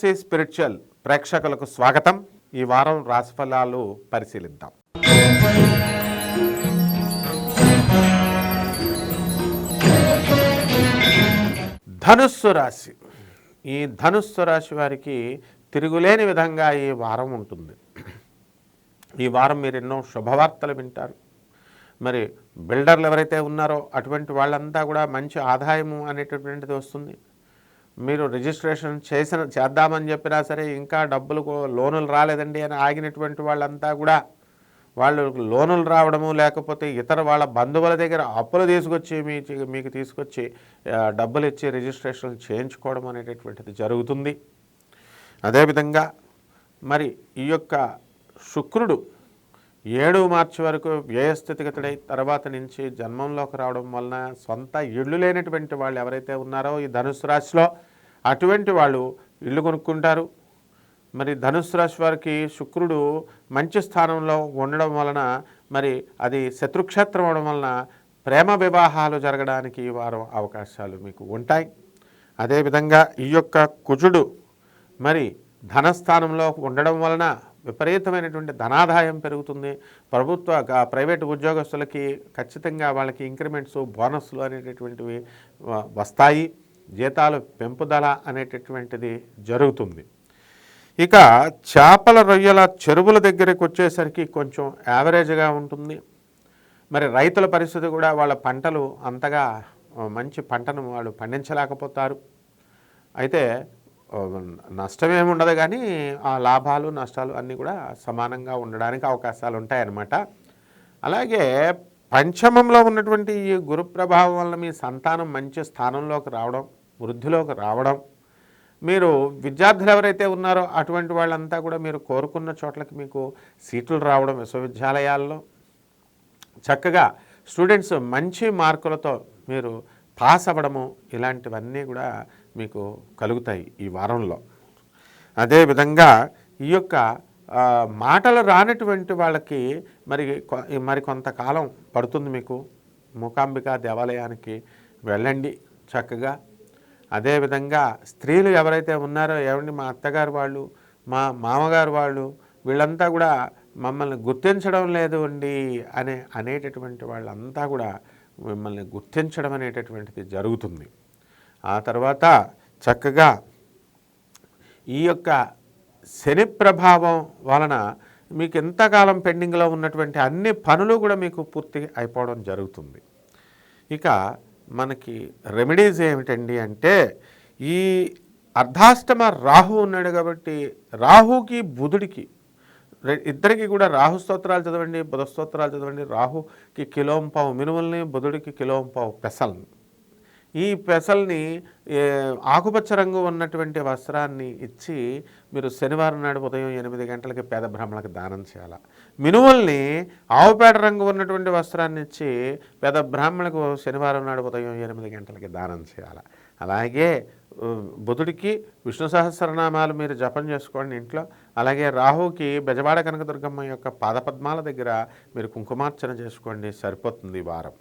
Spiritual ప్రేక్షకులకు స్వాగతం. ఈ వారం రాశిఫలాలు పరిశీలిద్దాం. ధనుస్సు రాశి. ఈ ధనుస్సు రాశి వారికి తిరుగులేని విధంగా ఈ వారం ఉంటుంది. ఈ వారం మీరు ఎన్నో శుభవార్తలు వింటారు. మరి బిల్డర్లు ఎవరైతే ఉన్నారో అటువంటి వాళ్ళంతా కూడా మంచి ఆదాయము అనేటటువంటిది వస్తుంది. మీరు రిజిస్ట్రేషన్ చేసిన చేద్దామని చెప్పినా సరే ఇంకా డబ్బులు లోనులు రాలేదండి అని ఆగినటువంటి వాళ్ళంతా కూడా వాళ్ళు లోనులు రావడము లేకపోతే ఇతర వాళ్ళ బంధువుల దగ్గర అప్పులు తీసుకొచ్చి మీ మీకు తీసుకొచ్చి డబ్బులు ఇచ్చి రిజిస్ట్రేషన్ చేయించుకోవడం అనేటటువంటిది జరుగుతుంది. అదేవిధంగా మరి ఈ యొక్క శుక్రుడు ఏడు మార్చి వరకు వ్యయస్థితిగతుడై తర్వాత నుంచి జన్మంలోకి రావడం వలన సొంత ఇళ్ళు లేనటువంటి వాళ్ళు ఎవరైతే ఉన్నారో ఈ ధనుసు రాశిలో అటువంటి వాళ్ళు ఇల్లు కొనుక్కుంటారు. మరి ధనుసు రాశి వారికి శుక్రుడు మంచి స్థానంలో ఉండడం వలన మరి అది శత్రుక్షేత్రం అవడం వలన ప్రేమ వివాహాలు జరగడానికి ఈ వారం అవకాశాలు మీకు ఉంటాయి. అదేవిధంగా ఈ యొక్క కుజుడు మరి ధనస్థానంలో ఉండడం వలన విపరీతమైనటువంటి ధనాదాయం పెరుగుతుంది. ప్రభుత్వ ప్రైవేట్ ఉద్యోగస్తులకి ఖచ్చితంగా వాళ్ళకి ఇంక్రిమెంట్స్ బోనస్లు అనేటటువంటివి వస్తాయి. జీతాలు పెంపుదల అనేటటువంటిది జరుగుతుంది. ఇక చేపల రొయ్యల చెరువుల దగ్గరికి వచ్చేసరికి కొంచెం యావరేజ్గా ఉంటుంది. మరి రైతుల పరిస్థితి కూడా వాళ్ళ పంటలు అంతగా మంచి పంటను వాళ్ళు పండించలేకపోతారు. అయితే నష్టమేమి ఉండదు కానీ ఆ లాభాలు నష్టాలు అన్నీ కూడా సమానంగా ఉండడానికి అవకాశాలు ఉంటాయన్నమాట అలాగే పంచమంలో ఉన్నటువంటి ఈ గురు ప్రభావం వల్ల మీ సంతానం మంచి స్థానంలోకి రావడం వృద్ధిలోకి రావడం మీరు విద్యార్థులు ఎవరైతే ఉన్నారో అటువంటి వాళ్ళంతా కూడా మీరు కోరుకున్న చోట్లకి మీకు సీట్లు రావడం విశ్వవిద్యాలయాల్లో. చక్కగా స్టూడెంట్స్ మంచి మార్కులతో మీరు పాస్ అవ్వడము ఇలాంటివన్నీ కూడా మీకు కలుగుతాయి ఈ వారంలో. అదేవిధంగా ఈ యొక్క మాటలు రానటువంటి వాళ్ళకి మరి కొ- మరి కొంతకాలం పడుతుంది మీకు. మూకాంబిక దేవాలయానికి వెళ్ళండి చక్కగా. అదేవిధంగా స్త్రీలు ఎవరైతే ఉన్నారో ఏమండి మా అత్తగారు వాళ్ళు మా మామగారు వాళ్ళు వీళ్ళంతా కూడా మమ్మల్ని గుర్తించడం లేదు అండి అనే అనేటటువంటి వాళ్ళంతా కూడా మిమ్మల్ని గుర్తించడం అనేటటువంటిది జరుగుతుంది. ఆ తర్వాత చక్కగా ఈ యొక్క శని ప్రభావం వలన మీకు ఎంతకాలం పెండింగ్లో ఉన్నటువంటి అన్ని పనులు కూడా మీకు పూర్తి అయిపోవడం జరుగుతుంది. ఇక మనకి రెమెడీస్ ఏమిటండి అంటే ఈ అర్ధాష్టమ రాహు ఉన్నాడు కాబట్టి రాహుకి బుధుడికి ఇద్దరికి కూడా రాహు స్తోత్రాలు చదవండి బుధ స్తోత్రాలు చదవండి రాహుకి కిలోంపావు మినుముల్ని బుధుడికి కిలోంపావు పెసల్ని. ఈ పెసల్ని ఆకుపచ్చ రంగు ఉన్నటువంటి వస్త్రాన్ని ఇచ్చి మీరు శనివారం నాడు ఉదయం ఎనిమిది గంటలకి పేద బ్రాహ్మణులకు దానం చేయాలి. మినుముల్ని ఆవుపేట రంగు ఉన్నటువంటి వస్త్రాన్ని ఇచ్చి పేద బ్రాహ్మణులకు శనివారం నాడు ఉదయం ఎనిమిది గంటలకి దానం చేయాలి. అలాగే బుధుడికి విష్ణు సహస్రనామాలు మీరు జపం చేసుకోండి ఇంట్లో. అలాగే రాహుకి బెజవాడ కనకదుర్గమ్మ యొక్క పాదపద్మాల దగ్గర మీరు కుంకుమార్చన చేసుకోండి. సరిపోతుంది వారం.